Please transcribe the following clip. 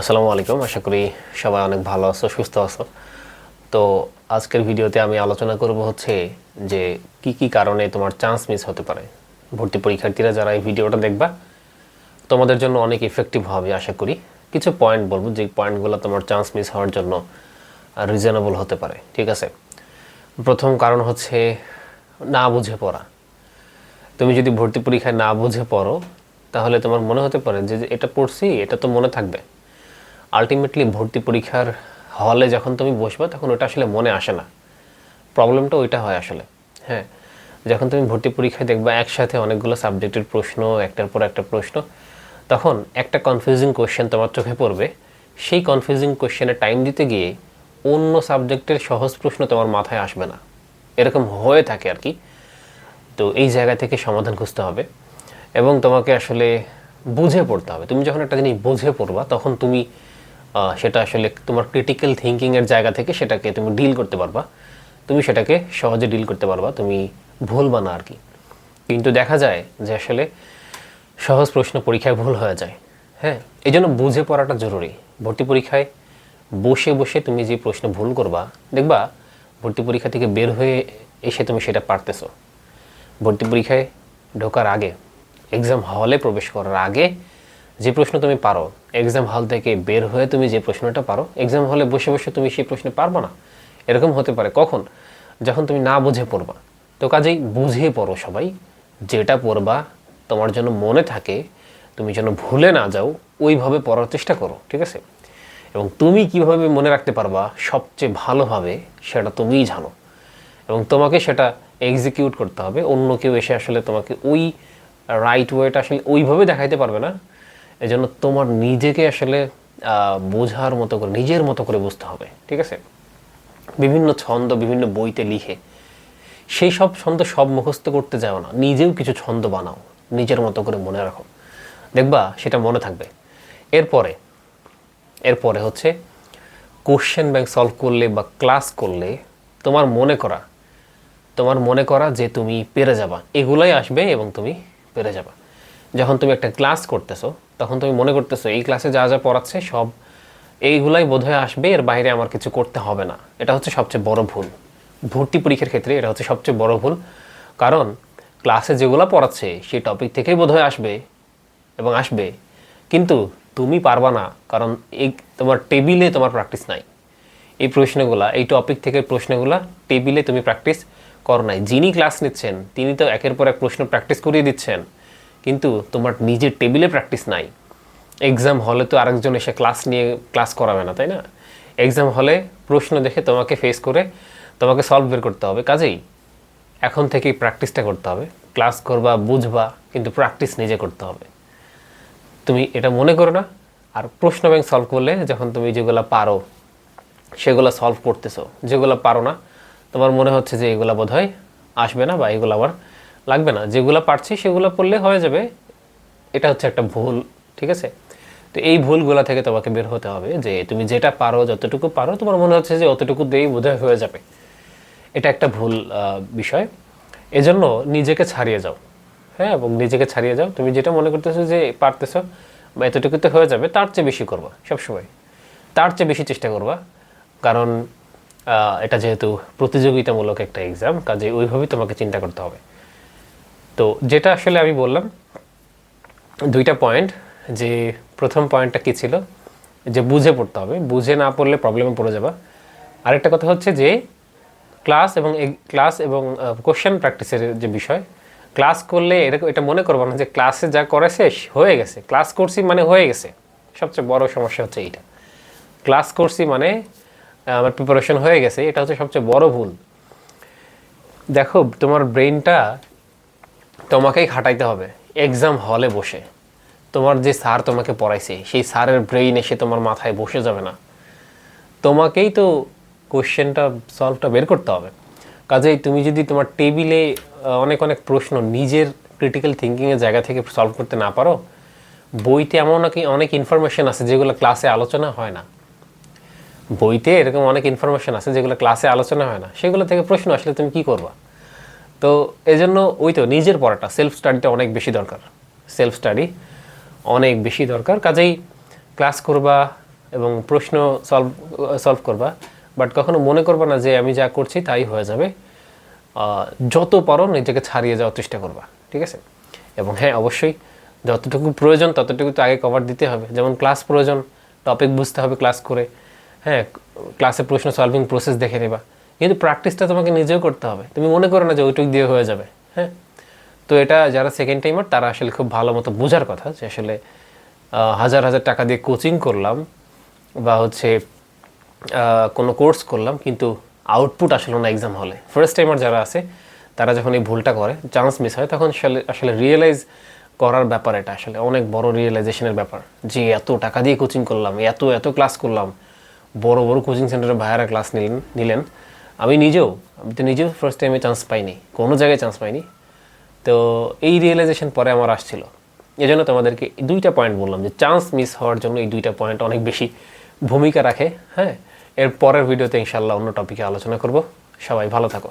আসসালামু আলাইকুম। আশা করি সবাই অনেক ভালো আছো, সুস্থ আছো। তো আজকের ভিডিওতে আমি আলোচনা করব হচ্ছে যে কি কি কারণে তোমার চান্স মিস হতে পারে। ভর্তি পরীক্ষার্থীরা যারা এই ভিডিওটা দেখবা, তোমাদের জন্য অনেক ইফেক্টিভ হবে আশা করি। কিছু পয়েন্ট বলব যে পয়েন্টগুলো তোমার চান্স মিস হওয়ার জন্য রিজনেবল হতে পারে, ঠিক আছে? প্রথম কারণ হচ্ছে না বুঝে পড়া। তুমি যদি ভর্তি পরীক্ষায় না বুঝে পড়ো, তাহলে তোমার মনে হতে পারে যে এটা পড়ছি, এটা তো মনে থাকবে। আলটিমেটলি ভর্তি পরীক্ষার হলে যখন তুমি বসবে, তখন ওটা আসলে মনে আসে না। প্রবলেমটা ওইটা হয় আসলে হ্যাঁ? যখন তুমি ভর্তি পরীক্ষায় দেখবা একসাথে অনেকগুলো সাবজেক্টের প্রশ্ন, একটার পর একটা প্রশ্ন, তখন একটা কনফিউজিং কোশ্চেন তোমার চোখে পড়বে। সেই কনফিউজিং কোশ্চেনে টাইম দিতে গিয়ে অন্য সাবজেক্টের সহজ প্রশ্ন তোমার মাথায় আসবে না। এরকম হয়ে থাকে আর কি। তো এই জায়গা থেকে সমাধান খুঁজতে হবে এবং তোমাকে আসলে বুঝে পড়তে হবে। তুমি যখন একটা জিনিস বুঝে পড়বা, তখন তুমি সেটা আসলে তোমার ক্রিটিক্যাল থিঙ্কিংয়ের জায়গা থেকে সেটাকে তুমি ডিল করতে পারবা। তুমি সেটাকে সহজে ডিল করতে পারবা, তুমি ভুলবা না আর কি। কিন্তু দেখা যায় যে আসলে সহজ প্রশ্ন পরীক্ষায় ভুল হয়ে যায়। হ্যাঁ এই জন্য বুঝে পড়াটা জরুরি। ভর্তি পরীক্ষায় বসে বসে তুমি যে প্রশ্ন ভুল করবা, দেখবা ভর্তি পরীক্ষা থেকে বের হয়ে এসে তুমি সেটা পারতেছো। ভর্তি পরীক্ষায় ঢোকার আগে এক্সাম হলে প্রবেশ করার আগে যে প্রশ্ন তুমি পারো এক্সাম হল থেকে বের হয়ে তুমি যে প্রশ্নটা পারো এক্সাম হলে বসে বসে তুমি সেই প্রশ্নে পারবে না? এরকম হতে পারে। কখন? যখন তুমি না বুঝে পড়বা। তো কাজেই বুঝে পড়ো সবাই, যেটা পড়বা তোমার জন্য মনে থাকে, তুমি যেন ভুলে না যাও, ওইভাবে পড়ার চেষ্টা করো, ঠিক আছে? এবং তুমি কীভাবে মনে রাখতে পারবা সবচেয়ে ভালোভাবে সেটা তুমিই জানো। এবং তোমাকে সেটা এক্সিকিউট করতে হবে। অন্য কেউ এসে আসলে তোমাকে ওই রাইট ওয়েটা আসলে ওইভাবে দেখাইতে পারবে না এজন্য তোমার নিজেকে আসলে বোঝার মতো করে, নিজের মতো করে বুঝতে হবে, ঠিক আছে? বিভিন্ন ছন্দ, বিভিন্ন বইতে লিখে, সেই সব ছন্দ সব মুখস্থ করতে যাও না, নিজেও কিছু ছন্দ বানাও, নিজের মতো করে মনে রাখো। দেখবা, সেটা মনে থাকবে। এরপরে এরপরে হচ্ছে কোশ্চেন ব্যাংক সলভ করলে বা ক্লাস করলে, তোমার মনে করা, তোমার মনে করা যে তুমি পেরে যাবা, এগুলাই আসবে এবং তুমি পেরে যাবা। যখন তুমি একটা ক্লাস করতেছো, তখন তুমি মনে করতেছো, এই ক্লাসে যা যা পড়াচ্ছে সব এইগুলাই বোধহয় আসবে, এর বাইরে আমার কিছু করতে হবে না। এটা হচ্ছে সবচেয়ে বড় ভুল। ভর্তি পরীক্ষার ক্ষেত্রে এটা হচ্ছে সবচেয়ে বড় ভুল। কারণ ক্লাসে যেগুলো পড়াচ্ছে, সেই টপিক থেকেই বোধহয় আসবে এবং আসবে। কিন্তু তুমি পারবা না, কারণ এই তোমার টেবিলে তোমার প্র্যাকটিস নাই। এই প্রশ্নগুলা, এই টপিক থেকে প্রশ্নগুলা টেবিলে তুমি প্র্যাকটিস করো নাই। যিনি ক্লাস নিচ্ছেন, তিনি তো একের পর এক প্রশ্ন প্র্যাকটিস করিয়ে দিচ্ছেন। কিন্তু তোমার নিজের টেবিলে প্র্যাকটিস নাই। এক্সাম হলে তো আরেকজন এসে ক্লাস নিয়ে ক্লাস করাবে না, তাই না? এক্সাম হলে প্রশ্ন দেখে তোমাকে ফেস করে তোমাকে সলভ বের করতে হবে, কাজেই। এখন থেকেই প্র্যাকটিসটা করতে হবে। ক্লাস করবা, বুঝবা, কিন্তু প্র্যাকটিস নিজে করতে হবে। তুমি এটা মনে করো না, আর প্রশ্ন ব্যাংক সলভ করলে যখন তুমি যেগুলো পারো, সেগুলো সলভ করতেছো। যেগুলো পারো না, তোমার মনে হচ্ছে যে এগুলো বোধ হয় আসবে না বা এগুলো আবার লাগবে না। যেগুলো পারছি সেগুলো পড়লে হয়ে যাবে। এটা হচ্ছে একটা ভুল, ঠিক আছে? তো এই ভুলগুলো থেকে তোমাকে বের হতে হবে যে তুমি যেটা পারো, যতটুকু পারো, তোমার মনে হচ্ছে যে অতটুকু দিয়েই বোধহয় হয়ে যাবে। এটা একটা ভুল বিষয়। এজন্য নিজেকে ছাড়িয়ে যাও হ্যাঁ? এবং নিজেকে ছাড়িয়ে যাও। তুমি যেটা মনে করতেছো যে পারতেছো বা এতটুকুতে হয়ে যাবে, তার চেয়ে বেশি করবা সবসময়। তার চেয়ে বেশি চেষ্টা করবা। কারণ এটা যেহেতু প্রতিযোগিতামূলক একটা এক্সাম কাজে ওইভাবেই তোমাকে চিন্তা করতে হবে। তো যেটা আসলে আমি বললাম, দুইটা পয়েন্ট যে প্রথম পয়েন্টটা কী ছিল? যে বুঝে পড়তে হবে। বুঝে না পড়লে প্রবলেমে পড়ে যাবা। আরেকটা কথা হচ্ছে যে ক্লাস এবং ক্লাস এবং কোশ্চেন প্র্যাকটিসের যে বিষয় ক্লাস করলে এরকম এটা মনে করব না যে ক্লাসে যা করেছে হয়ে গেছে। ক্লাস করছি মানে হয়ে গেছে। সবচেয়ে বড় সমস্যা হচ্ছে এইটা। ক্লাস করছি মানে আমার প্রিপারেশন হয়ে গেছে। এটা হচ্ছে সবচেয়ে বড় ভুল। দেখো, তোমার ব্রেনটা তোমাকেই খাটাইতে হবে। এক্সাম হলে বসে। তোমার যে স্যার তোমাকে পড়াইছে, সেই স্যারের ব্রেইন এসে তোমার মাথায় বসে যাবে না। তোমাকেই তো কোশ্চেনটা সলভটা বের করতে হবে। কাজেই তুমি যদি তোমার টেবিলে অনেক অনেক প্রশ্ন নিজের ক্রিটিক্যাল থিঙ্কিংয়ের জায়গা থেকে সলভ করতে না পারো, বইতে এমন নাকি অনেক ইনফরমেশন আছে যেগুলো ক্লাসে আলোচনা হয় না। বইতে এরকম অনেক ইনফরমেশন আছে যেগুলো ক্লাসে আলোচনা হয় না। সেগুলো থেকে প্রশ্ন আসলে তুমি কি করবা? তো এই জন্য ওই তো নিজের পড়াটা সেলফ স্টাডিটা অনেক বেশি দরকার। সেলফ স্টাডি অনেক বেশি দরকার। কাজেই ক্লাস করবা এবং প্রশ্ন সলভ সলভ করবা। বাট কখনো মনে করবা না যে আমি যা করছি তাই হয়ে যাবে। যত পারো নিজেকে ছাড়িয়ে যাওয়ার চেষ্টা করবা, ঠিক আছে? এবং হ্যাঁ অবশ্যই যতটুকু প্রয়োজন ততটুকু তো আগে কভার দিতে হবে। যেমন ক্লাস প্রয়োজন টপিক বুঝতে হবে ক্লাস করে। হ্যাঁ ক্লাসে প্রশ্ন সলভিং প্রসেস দেখে নেবা। কিন্তু প্র্যাকটিসটা তোমাকে নিজেও করতে হবে। তুমি মনে করো না যে ওইটুক দিয়ে হয়ে যাবে হ্যাঁ? তো এটা যারা সেকেন্ড টাইমার তারা আসলে খুব ভালো মতো বোঝার কথা যে আসলে হাজার হাজার টাকা দিয়ে কোচিং করলাম বা হচ্ছে কোনো কোর্স করলাম, কিন্তু আউটপুট আসলে না এক্সাম হলে ফার্স্ট টাইমার যারা আছে, তারা যখন এই ভুলটা করে চান্স মিস হয়, তখন আসলে রিয়েলাইজ করার ব্যাপার এটা আসলে। অনেক বড় রিয়েলাইজেশনের ব্যাপার। যে এত টাকা দিয়ে কোচিং করলাম, এত এত ক্লাস করলাম। বড় বড় কোচিং সেন্টারে ভাইয়ারা ক্লাস নিলেন নিলেন। আমি নিজেও, আমি তো নিজেও ফার্স্ট টাইমে চান্স পাইনি, কোনো জায়গায় চান্স পাইনি। তো এই রিয়েলাইজেশন পরে আমার আসছিল। এই জন্য তোমাদেরকে দুইটা পয়েন্ট বললাম যে চান্স মিস হওয়ার জন্য এই দুইটা পয়েন্ট অনেক বেশি ভূমিকা রাখে হ্যাঁ? এর পরের ভিডিওতে ইনশাল্লাহ অন্য টপিকে আলোচনা করব। সবাই ভালো থাকো।